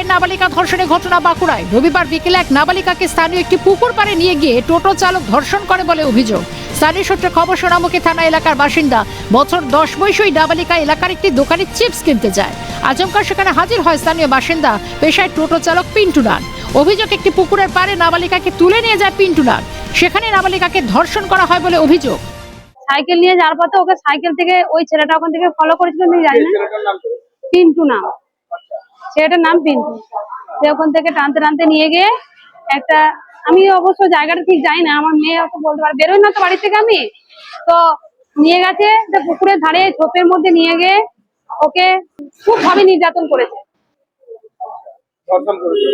ফের নাবালিকা ধর্ষণের ঘটনা বাঁকুড়ায়। রবিবার বিকেলে এক নাবালিকাকে স্থানীয় একটি পুকুর পাড়ে নিয়ে গিয়ে টোটো চালক ধর্ষণ করে বলে অভিযোগ। স্থানীয় সূত্রে খবর সোনামুখী থানা এলাকার বাসিন্দা বছর দশ বয়সী ওই নাবালিকা এলাকার একটি দোকানে চিপস কিনতে যায়। আচমকা সেখানে হাজির হয় স্থানীয় বাসিন্দা পেশায় টোটো চালক পিন্টু নান অভিযোগ একটি পুকুরের পাড়ে নাবালিকাকে তুলে নিয়ে যায় পিন্টু নান সেখানে নাবালিকাকে ধর্ষণ করা হয় বলে অভিযোগ। সাইকেল নিয়ে যাওয়ার পথে ওকে সাইকেল থেকে ওই ছেলেটা ওখান থেকে ফলো করেছিল আমি জানি না। পিন্টু নাম ছেলেটার নাম পিন্টু। সে ওখান থেকে টানতে টানতে নিয়ে গিয়ে একটা আমি অবশ্য জায়গাটা ঠিক জানি না আমার মেয়ে অত বলতে পারে বেরোই না তো বাড়ি থেকে আমি। তো নিয়ে গেছে পুকুরের ধারে ঝোপের মধ্যে নিয়ে গিয়ে ওকে খুব ভাবে নির্যাতন করেছে।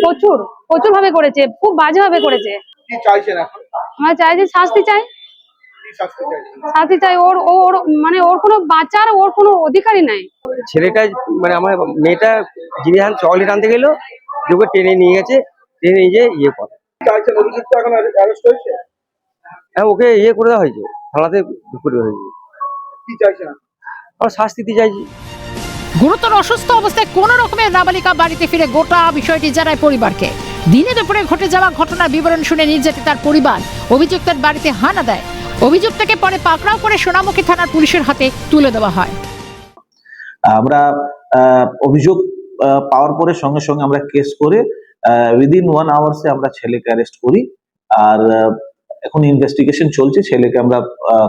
প্রচুর প্রচুর ভাবে করেছে খুব বাজে ভাবে করেছে। কি চাইছেন আমরা চাই যে শাস্তি চাই। শাস্তি চাই ওর ও- ওর মানে ওর কোনো বাঁচার ওর কোনো অধিকারই নাই। ছেলেটা মানে আমার মেয়েটা যিনি হান চকলেট আনতে গেলো ওকে টেনে নিয়ে গেছে টেনে নিয়ে যেয়ে ইয়ে করে। এখন হ্যাঁ ওকে ইয়ে করে দেওয়া হয়েছে থানাতে করে হয়েছে। আমরা শাস্তি দিতে চাইছি। গুরুতর অসুস্থ অবস্থায় কোন রকমের নাবালিকা বাড়িতে ফিরে গোটা বিষয়টি জানায় পরিবারকে। দিনে দুপুরে ঘটে যাওয়া ঘটনার বিবরণ শুনে নির্যাতিতার পরিবার অভিযুক্তের বাড়িতে হানা দেয়। অভিযুক্তকে পরে পাকড়াও করে সোনামুখী থানার পুলিশের হাতে তুলে দেওয়া হয়। আমরা আহ, অভিযোগ পাওয়ার পরে সঙ্গে সঙ্গে আমরা কেস করে উইদিন ওয়ান আওয়ার্সে আমরা ছেলেকে অ্যারেস্ট করি। আর এখন ইনভেস্টিগেশন চলছে, ছেলেকে আমরা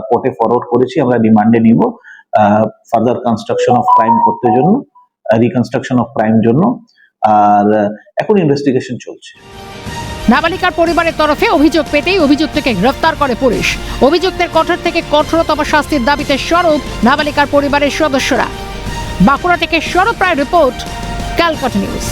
কোর্টে ফরওয়ার্ড করেছি, আমরা রিমান্ডে নিব ফার্দার কনস্ট্রাকশন অফ ক্রাইম করতে জন্য রিকনস্ট্রাকশন অফ ক্রাইম জন্য। আর এখন ইনভেস্টিগেশন চলছে। নাবালিকার পরিবারের তরফে অভিযোগ পেতেই অভিযুক্তকে গ্রেফতার করে পুলিশ। অভিযুক্তের কঠোর থেকে কঠোরতম শাস্তির দাবিতে স্বরূপ নাবালিকার পরিবারের সদস্যরা। বাঁকুড়া থেকে স্বরূপ রায় রিপোর্ট ক্যালকাটা নিউজ